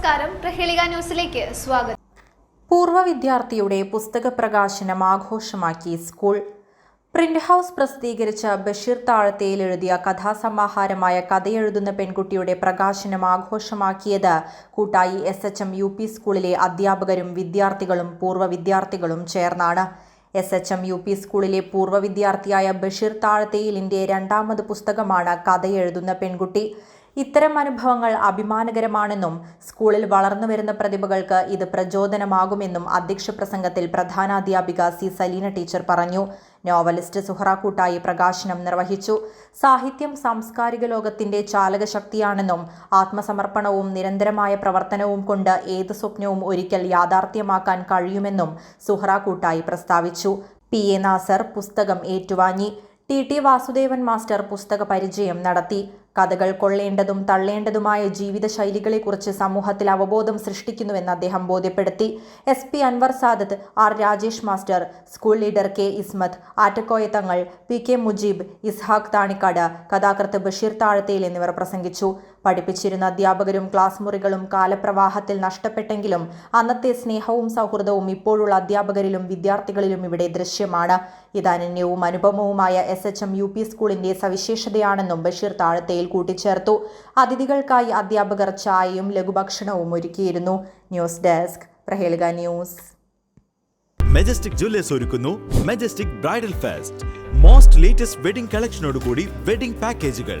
നമസ്കാരം. പ്രഹേളിക ന്യൂസിലേക്ക് സ്വാഗതം. പൂർവ വിദ്യാർത്ഥിയുടെ പുസ്തക പ്രകാശനം ആഘോഷമാക്കി സ്കൂൾ. പ്രിന്റ് ഹൗസ് പ്രസിദ്ധീകരിച്ച ബഷീർ താഴത്തേയിൽ എഴുതിയ കഥാസമാഹാരമായ കഥയെഴുതുന്ന പെൺകുട്ടിയുടെ പ്രകാശനം ആഘോഷമാക്കിയത് Koottayi S H M U P സ്കൂളിലെ അധ്യാപകരും വിദ്യാർത്ഥികളും പൂർവ വിദ്യാർത്ഥികളും ചേർന്നാണ്. S H M U P സ്കൂളിലെ പൂർവ വിദ്യാർത്ഥിയായ ബഷീർ താഴത്തേയിലിന്റെ രണ്ടാമത് പുസ്തകമാണ് കഥയെഴുതുന്ന പെൺകുട്ടി. ഇത്തരം അനുഭവങ്ങൾ അഭിമാനകരമാണെന്നും സ്കൂളിൽ വളർന്നു വരുന്ന പ്രതിഭകൾക്ക് ഇത് പ്രചോദനമാകുമെന്നും അധ്യക്ഷ പ്രസംഗത്തിൽ പ്രധാനാധ്യാപിക സി സലീന ടീച്ചർ പറഞ്ഞു. നോവലിസ്റ്റ് സുഹറ കൂട്ടായി പ്രകാശനം നിർവഹിച്ചു. സാഹിത്യം സാംസ്കാരിക ലോകത്തിന്റെ ചാലകശക്തിയാണെന്നും ആത്മസമർപ്പണവും നിരന്തരമായ പ്രവർത്തനവും കൊണ്ട് ഏത് സ്വപ്നവും ഒരിക്കൽ യാഥാർത്ഥ്യമാക്കാൻ കഴിയുമെന്നും സുഹറ കൂട്ടായി പ്രസ്താവിച്ചു. പി എ നാസർ പുസ്തകം ഏറ്റുവാങ്ങി. ടി ടി വാസുദേവൻ മാസ്റ്റർ പുസ്തക പരിചയം നടത്തി. കഥകൾ കൊള്ളേണ്ടതും തള്ളേണ്ടതുമായ ജീവിതശൈലികളെക്കുറിച്ച് സമൂഹത്തിൽ അവബോധം സൃഷ്ടിക്കുന്നുവെന്ന് അദ്ദേഹം ബോധ്യപ്പെടുത്തി. S P Anwar Sadath R Rajesh master school leader K Ismath Attakoya Thangal P K Mujeeb Ishaq Thanikkad കഥാകൃത്ത് ബഷീർ താഴത്തേൽ എന്നിവർ പ്രസംഗിച്ചു. പഠിപ്പിച്ചിരുന്ന അധ്യാപകരും ക്ലാസ് മുറികളും കാലപ്രവാഹത്തിൽ നഷ്ടപ്പെട്ടെങ്കിലും അന്നത്തെ സ്നേഹവും സൗഹൃദവും ഇപ്പോഴുള്ള അധ്യാപകരിലും വിദ്യാർത്ഥികളിലും ഇവിടെ ദൃശ്യമാണ്. ഇത് അനന്യവും അനുപമവുമായ S H M U P സ്കൂളിന്റെ സവിശേഷതയാണെന്നും ബഷീർ താഴത്തയിൽ കൂട്ടിച്ചേർത്തു. അതിഥികൾക്കായി അധ്യാപകർ ചായയും ലഘുഭക്ഷണവും ഒരുക്കിയിരുന്നു. News desk Prahelika news. Majestic Jewellers ഒരുക്കുന്നു. Majestic bridal fest most latest wedding കളക്ഷനോടുകൂടി wedding പാക്കേജുകൾ